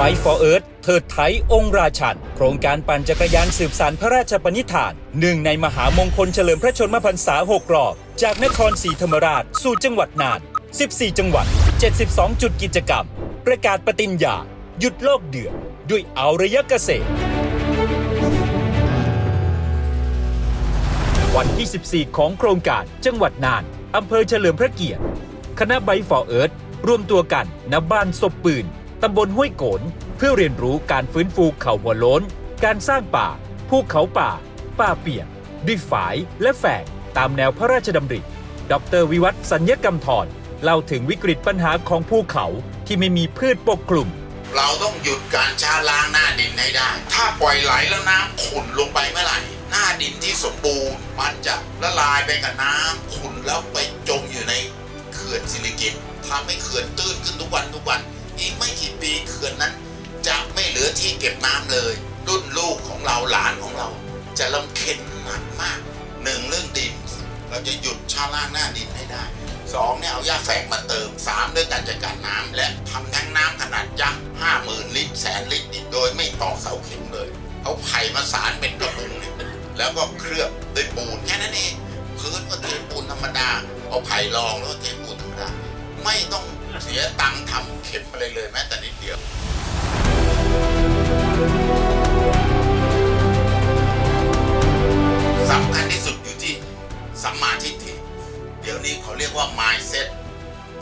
Ride for Earth เทิดไทยองค์ราชัน โครงการปั่นจักรยานสืบสานพระราชปณิธาน หนึ่งในมหามงคลเฉลิมพระชนมพรรษา 6 รอบ จากนครศรีธรรมราช สู่จังหวัดน่าน 14 จังหวัด 72 จุดกิจกรรม ประกาศปฏิญญา หยุดโลกเดือดด้วยเอาระยะเกษตร วันที่ 14 ของโครงการจังหวัดน่านอำเภอเฉลิมพระเกียรติ คณะไบฟอร์เอิร์ธรวมตัวกันณบ้านศพปืน ตำบลห้วยโกนเพื่อเรียนรู้การฟื้นฟูเขาหัวโล้น การสร้างป่า ภูเขาป่า ป่าเปียกด้วยฝายและแฝกตามแนวพระราชดำริ ดรวิวัฒน์สัญญกรรมธรเล่าถึงวิกฤตปัญหาของภูเขาที่ไม่มีพืชปกคลุม เราต้องหยุดการชาล้างหน้าดินให้ได้ ถ้าปล่อยไหลแล้วน้ำขุ่นลงไปเมื่อไหร่ หน้าดินที่สมบูรณ์มันจะละลายไปกับน้ำขุ่นแล้วไปจมอยู่ในเขื่อนสิริกิตทำให้เขื่อนตื้นขึ้นทุกวันทุกวัน อีกไม่กี่ปีเขื่อนนั้น จะไม่เหลือที่เก็บน้ำเลย รุ่นลูกของเราหลานของเรา จะลำเค็ญหนักมากหนึ่งเรื่องดิน เราจะหยุดชาล้างหน้าดินให้ได้สองเนี่ยเอาหญ้าแฝกมาเติมสามด้วยการจัดการน้ำและทำแทงน้ำขนาดยักษ์ห้าหมื่นลิตรแสนลิตรโดยไม่ต่อเสาเข็มเลย เอาไผ่มาสารเป็นกระบุงเนี่แล้วก็เคลือบด้วยปูนแค่นั้นเองพื้นก็เทปูนธรรมดา เอาไผ่รองแล้วก็เทปูนธรรมดาไม่ต้อง เสียตังค์ทำเข็มอะไรเลยแม้แต่นิดเดียว สำคัญที่สุดอยู่ที่สัมมาทิฏฐิ เดี๋ยวนี้เขาเรียกว่า mindset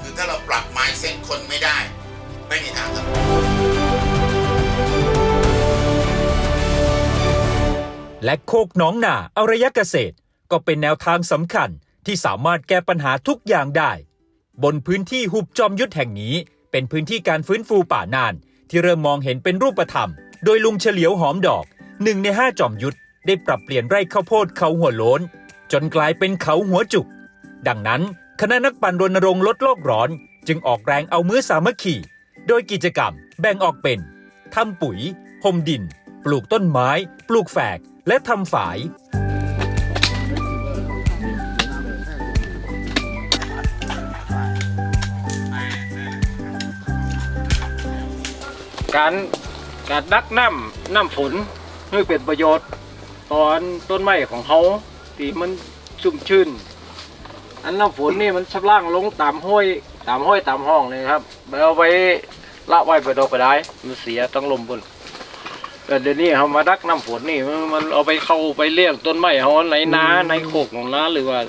คือถ้าเราปรับ mindset คนไม่ได้ ไม่มีทางครับและโคกน้องนาอารยเกษตร ก็เป็นแนวทางสำคัญที่สามารถแก้ปัญหาทุกอย่างได้ บนพื้นที่หุบจอมยุทธแห่งนี้ เป็นพื้นที่การฟื้นฟูป่านาน ที่เริ่มมองเห็นเป็นรูปธรรม โดยลุงเฉลียวหอมดอกหนึ่งในห้าจอมยุทธได้ปรับเปลี่ยนไร่ข้าวโพดเขาหัวโล้น จนกลายเป็นเขาหัวจุก ดังนั้นคณะนักปั่นรณรงค์ลดโลกร้อน จึงออกแรงเอามือสามัคคีโดยกิจกรรมแบ่งออกเป็นทำปุ๋ยห่มดิน ปลูกต้นไม้ ปลูกแฝก และทำฝาย การการดักน้ำน้ำฝนให้เป็นประโยชน์ตอนต้นไม้ของเขาที่มันชุ่มชื่น อันน้ำฝนนี่มันชับล่างลงตามห้วยตามห้วยตามห้องเลยครับไม่เอาไปละไว้ไปดอกไปได้มันเสียต้องลมบนแต่เดี๋ยวนี้เขามาดักน้ำฝนนี่มันมันเอาไปเข้าไปเลี้ยงต้นไม้เขาในนาในโคกของนาหรือว่า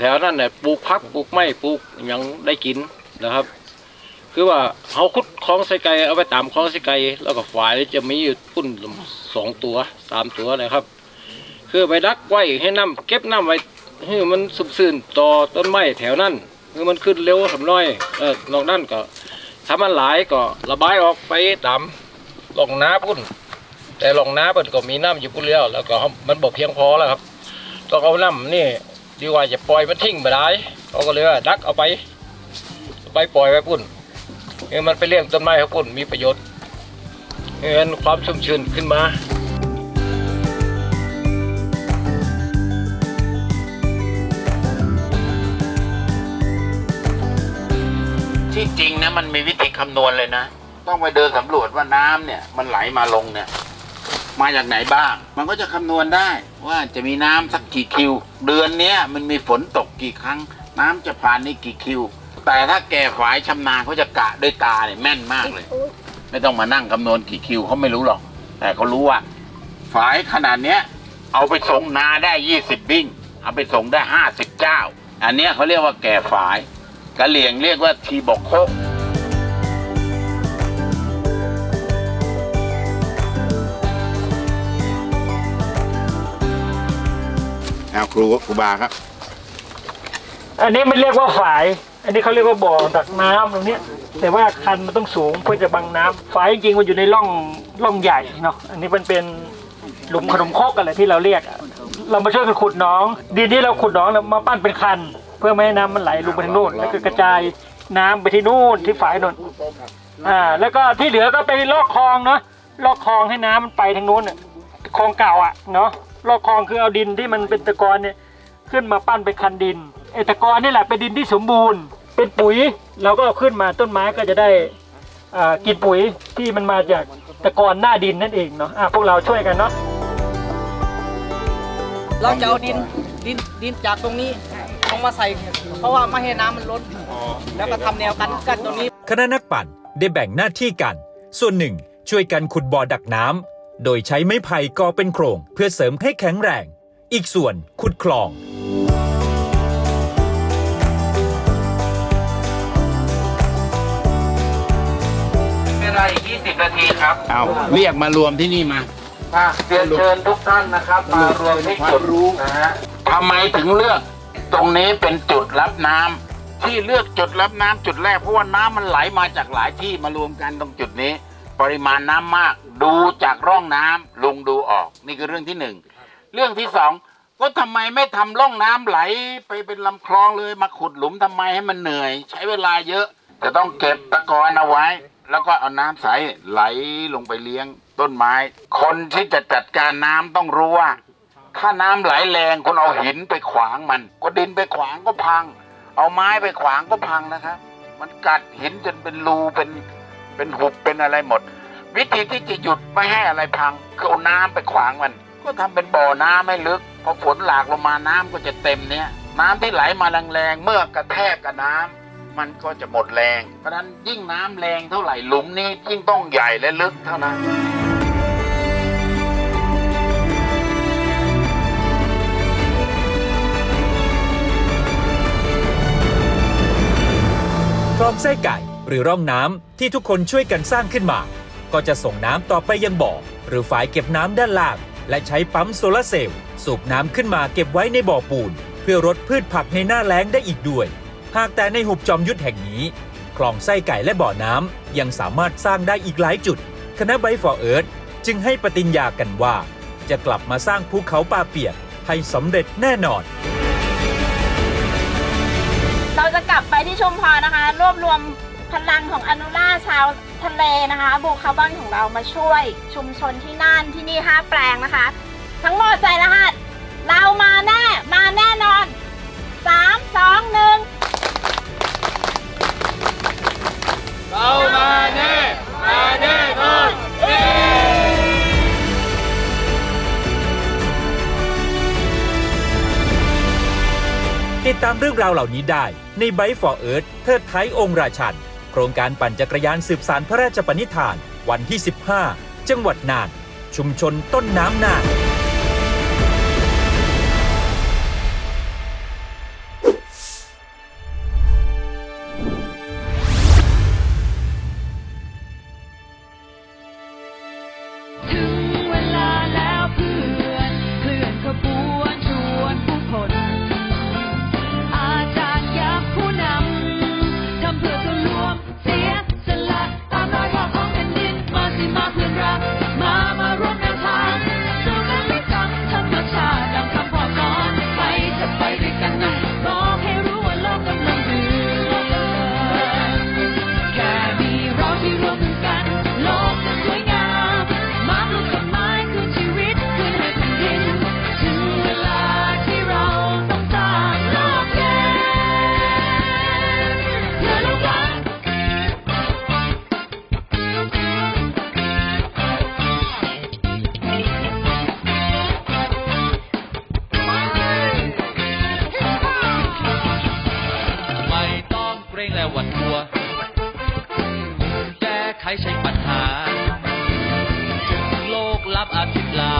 แถวๆนั้นเนี่ยปลูกพักปลูกไม้ปลูกหยังได้กินนะครับ คือว่าเขาคุดคลองไสไก่เอาไปตามคลองไสไก่แล้วก็ฝายจะมีอยู่ปุ่นสองตัวสามตัวนะครับ คือไปดักไว้ให้น้ำเก็บน้ำไว้ให้มันซุบซื่นต่อต้นไม้แถวนั้นคือมันขึ้นเร็วสำน้อยเออนอกนั้นก็ถ้ามันหลายก็ระบายออกไปตามลองน้าพุ่น แต่หลองน้าเปิดก็มีน้ำอยู่พุ่นแล้วแล้วก็มันบอกเพียงพอแล้วครับต้องเอาน้ำนี่ดีกว่าจะปล่อยมันทิ้งไปได้เขาก็เลยว่าดักเอาไป ไปปล่อยไว้พุ่น เออมันไปเลี้ยงต้นไม้เขาปุ่นมีประโยชน์เออความชุ่มชื้นขึ้นมาที่จริงนะมันมีวิธีคำนวณเลยนะ ต้องไปเดินสำรวจว่าน้ำเนี่ย มันไหลมาลงเนี่ย มาจากไหนบ้าง มันก็จะคำนวณได้ว่าจะมีน้ำสักกี่คิว เดือนเนี้ยมันมีฝนตกกี่ครั้ง น้ำจะผ่านนี่กี่คิว แต่ถ้าแก่ฝายชำนาญเขาจะกะด้วยตาเนี่ยแม่นมากเลย ไม่ต้องมานั่งคำนวณกี่คิวเขาไม่รู้หรอก แต่เขารู้ว่าฝายขนาดเนี้ย เอาไปส่งนาได้ยี่สิบบิ้งเอาไปส่งได้ห้าสิบเจ้า อันเนี้ยเขาเรียกว่าแก่ฝายกะเหลี่ยงเรียกว่าทีบอกโคกเอาครูครูบาครับ อันนี้มันเรียกว่าฝาย อันนี้เขาเรียกว่าบ่อดักน้ำตรงเนี้ย แต่ว่าคันมันต้องสูงเพื่อจะบังน้ำฝายจริงๆมันอยู่ในร่องร่องใหญ่เนาะอันนี้มันเป็นหลุมขนมคกอะไรที่เราเรียก เรามาช่วยกันขุดหน้อง ดินที่เราขุดหน้องเรามาปั้นเป็นคัน เพื่อไม่ให้น้ำมันไหลลงไปทางโน้นแล้วก็กระจายน้ำไปที่นู่นที่ฝายโน่นอ่า แล้วก็ที่เหลือก็ไปลอกคลองเนาะลอกคลองให้น้ำมันไปทางนู้นคลองเก่าอะเนาะลอกคลองคือเอาดินที่มันเป็นตะกอนเนี่ยขึ้นมาปั้นเป็นคันดินไอตะกอนนี่แหละเป็นดินที่สมบูรณ์ เป็นปุ๋ยเราก็เอาขึ้นมาต้นไม้ก็จะได้อ่ากินปุ๋ยที่มันมาจากตะกอนหน้าดินนั่นเองเนาะอะพวกเราช่วยกันเนาะเราจะเอาดินดินดินจากตรงนี้ลงมาใส่ เพราะว่าไม่ให้น้ำมันล้นแล้วก็ทำแนวกันกันตรงนี้ คณะนักปั่นได้แบ่งหน้าที่กัน ส่วนหนึ่งช่วยกันขุดบ่อดักน้ำโดยใช้ไม้ไผ่ก่อเป็นโครง เพื่อเสริมให้แข็งแรง อีกส่วนขุดคลอง นาทีครับเอาเรียกมารวมที่นี่มา อะเรียนเชิญทุกท่านนะครับ มารวมที่จุดรู้นะฮะทำไมถึงเลือก ตรงนี้เป็นจุดรับน้ำที่เลือกจุดรับน้ำจุดแรกเพราะว่าน้ำมันไหลมาจากหลายที่มารวมกันตรงจุดนี้ ปริมาณน้ำมากดูจากร่องน้ำลงดูออก นี่คือเรื่องที่หนึ่งเรื่องที่สองก็ทำไมไม่ทำร่องน้ำไหลไปเป็นลำคลองเลยมาขุดหลุมทำไมให้มันเหนื่อย ใช้เวลาเยอะ จะต้องเก็บตะกอนเอาไว้ แล้วก็เอาน้ำใสไหลลงไปเลี้ยงต้นไม้ คนที่จะจัดการน้ำต้องรู้ว่า ถ้าน้ำไหลแรงคุณเอาหินไปขวางมัน ก็ดินไปขวางก็พัง เอาไม้ไปขวางก็พังนะครับ มันกัดหินจนเป็นรูเป็นเป็นหุบเป็นอะไรหมด วิธีที่จะหยุดไม่ให้อะไรพังคือเอาน้ำไปขวางมัน ก็ทำเป็นบ่อน้ำให้ลึกพอฝนหลากลงมาน้ำก็จะเต็มเนี้ยน้ำที่ไหลมาแรงๆเมื่อกระแทกกับน้ำ มันก็จะหมดแรง เพราะฉะนั้นยิ่งน้ำแรงเท่าไหร่หลุมนี้ยิ่งต้องใหญ่และลึกเท่านั้น คลองไส้ไก่หรือร่องน้ำที่ทุกคนช่วยกันสร้างขึ้นมา ก็จะส่งน้ำต่อไปยังบ่อ หรือฝายเก็บน้ำด้านล่าง และใช้ปั๊มโซลาร์เซลล์สูบน้ำขึ้นมาเก็บไว้ในบ่อปูน เพื่อรดพืชผักในหน้าแล้งได้อีกด้วย หากแต่ในหุบจอมยุทธแห่งนี้ คลองไส้ไก่และบ่อน้ำยังสามารถสร้างได้อีกหลายจุด คณะไบฟอร์เอิร์ธจึงให้ปฏิญญากันว่า จะกลับมาสร้างภูเขาป่าเปียกให้สำเร็จแน่นอนเราจะกลับไปที่ชุมพรนะคะ รวบรวมพลังของอนุราชาวทะเลนะคะบูคาร์บอนของเรามาช่วยชุมชนที่นั่นที่นี่ห้าแปลงนะคะ ทั้งหมดใจรหัส เรามาแน่ มาแน่นอน 3 2 1 ดตามเรื่องราวเหล่านี้ได้ ใน b บ t e for Earth เทิดไทยองค์ราชัน โครงการปั่นจักรยานสืบสารพระราชปณิธาน วันที่ 15 จังหวัดน่าน ชุมชนต้นน้ำน่าน รับอธิปลา